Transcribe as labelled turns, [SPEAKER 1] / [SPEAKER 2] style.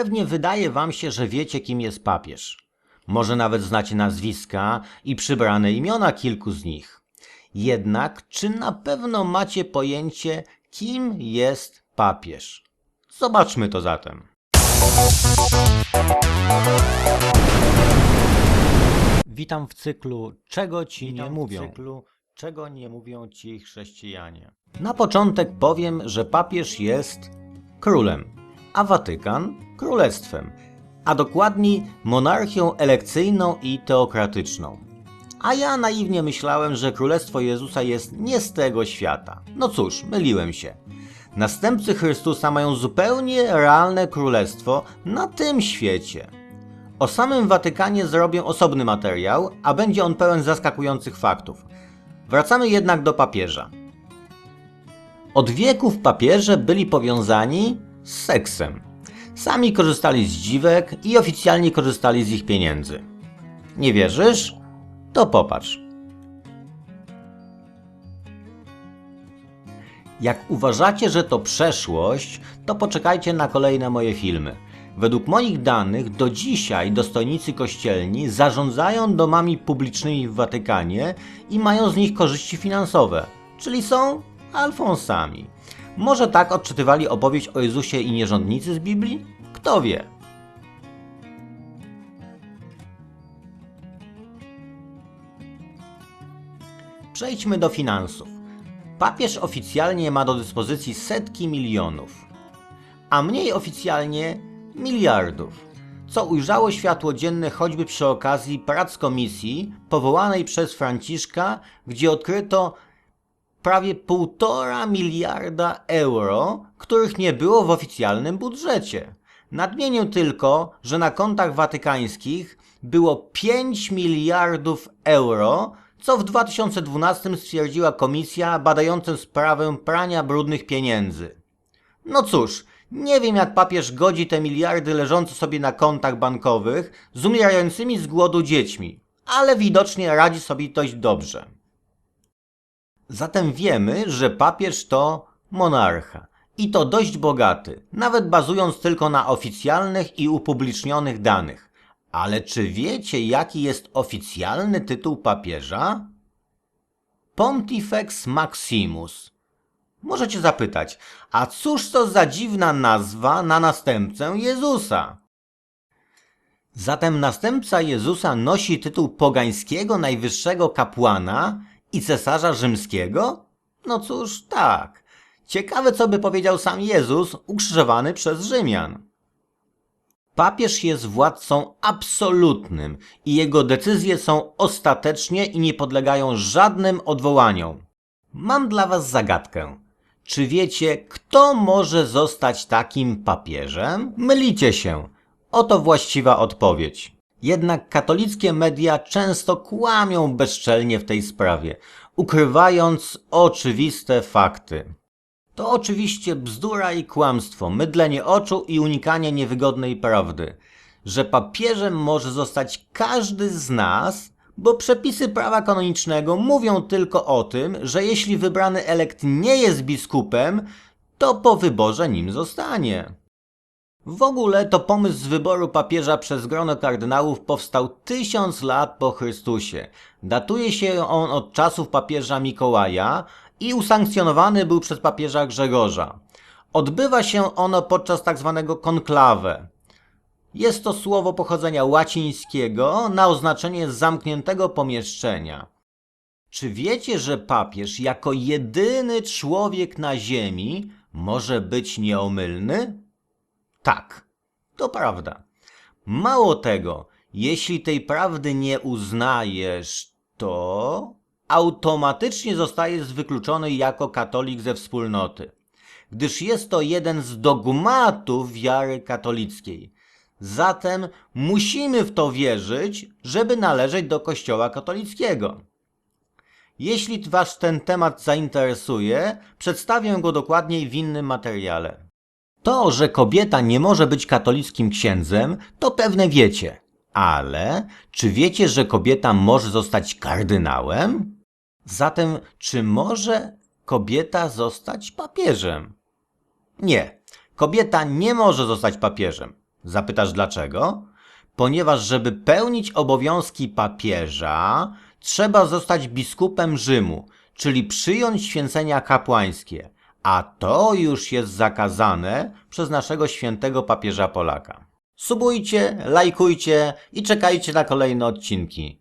[SPEAKER 1] Pewnie wydaje wam się, że wiecie, kim jest papież. Może nawet znacie nazwiska i przybrane imiona kilku z nich. Jednak czy na pewno macie pojęcie, kim jest papież? Zobaczmy to zatem. Witam w cyklu Czego ci nie mówią? Cyklu, Czego nie mówią ci chrześcijanie? Na początek powiem, że papież jest królem, a Watykan królestwem, a dokładniej monarchią elekcyjną i teokratyczną. A ja naiwnie myślałem, że Królestwo Jezusa jest nie z tego świata. No cóż, myliłem się. Następcy Chrystusa mają zupełnie realne królestwo na tym świecie. O samym Watykanie zrobię osobny materiał, a będzie on pełen zaskakujących faktów. Wracamy jednak do papieża. Od wieków papieże byli powiązani z seksem. Sami korzystali z dziwek i oficjalnie korzystali z ich pieniędzy. Nie wierzysz? To popatrz. Jak uważacie, że to przeszłość, to poczekajcie na kolejne moje filmy. Według moich danych do dzisiaj dostojnicy kościelni zarządzają domami publicznymi w Watykanie i mają z nich korzyści finansowe, czyli są alfonsami. Może tak odczytywali opowieść o Jezusie i nierządnicy z Biblii? Kto wie? Przejdźmy do finansów. Papież oficjalnie ma do dyspozycji setki milionów, a mniej oficjalnie miliardów, co ujrzało światło dzienne choćby przy okazji prac komisji powołanej przez Franciszka, gdzie odkryto prawie półtora miliarda euro, których nie było w oficjalnym budżecie. Nadmienię tylko, że na kontach watykańskich było 5 miliardów euro, co w 2012 stwierdziła komisja badająca sprawę prania brudnych pieniędzy. No cóż, nie wiem jak papież godzi te miliardy leżące sobie na kontach bankowych z umierającymi z głodu dziećmi, ale widocznie radzi sobie dość dobrze. Zatem wiemy, że papież to monarcha. I to dość bogaty, nawet bazując tylko na oficjalnych i upublicznionych danych. Ale czy wiecie, jaki jest oficjalny tytuł papieża? Pontifex Maximus. Możecie zapytać, a cóż to za dziwna nazwa na następcę Jezusa? Zatem następca Jezusa nosi tytuł pogańskiego najwyższego kapłana i cesarza rzymskiego? No cóż, tak. Ciekawe, co by powiedział sam Jezus, ukrzyżowany przez Rzymian. Papież jest władcą absolutnym i jego decyzje są ostatecznie i nie podlegają żadnym odwołaniom. Mam dla Was zagadkę. Czy wiecie, kto może zostać takim papieżem? Mylicie się. Oto właściwa odpowiedź. Jednak katolickie media często kłamią bezczelnie w tej sprawie, ukrywając oczywiste fakty. To oczywiście bzdura i kłamstwo, mydlenie oczu i unikanie niewygodnej prawdy, że papieżem może zostać każdy z nas, bo przepisy prawa kanonicznego mówią tylko o tym, że jeśli wybrany elekt nie jest biskupem, to po wyborze nim zostanie. W ogóle to pomysł z wyboru papieża przez grono kardynałów powstał tysiąc lat po Chrystusie. Datuje się on od czasów papieża Mikołaja i usankcjonowany był przez papieża Grzegorza. Odbywa się ono podczas tzw. konklawe. Jest to słowo pochodzenia łacińskiego na oznaczenie zamkniętego pomieszczenia. Czy wiecie, że papież jako jedyny człowiek na ziemi może być nieomylny? Tak, to prawda. Mało tego, jeśli tej prawdy nie uznajesz, to automatycznie zostajesz wykluczony jako katolik ze wspólnoty, gdyż jest to jeden z dogmatów wiary katolickiej. Zatem musimy w to wierzyć, żeby należeć do Kościoła katolickiego. Jeśli Was ten temat zainteresuje, przedstawię go dokładniej w innym materiale. To, że kobieta nie może być katolickim księdzem, to pewne wiecie. Ale czy wiecie, że kobieta może zostać kardynałem? Zatem, czy może kobieta zostać papieżem? Nie, kobieta nie może zostać papieżem. Zapytasz dlaczego? Ponieważ, żeby pełnić obowiązki papieża, trzeba zostać biskupem Rzymu, czyli przyjąć święcenia kapłańskie, a to już jest zakazane przez naszego świętego papieża Polaka. Subujcie, lajkujcie i czekajcie na kolejne odcinki.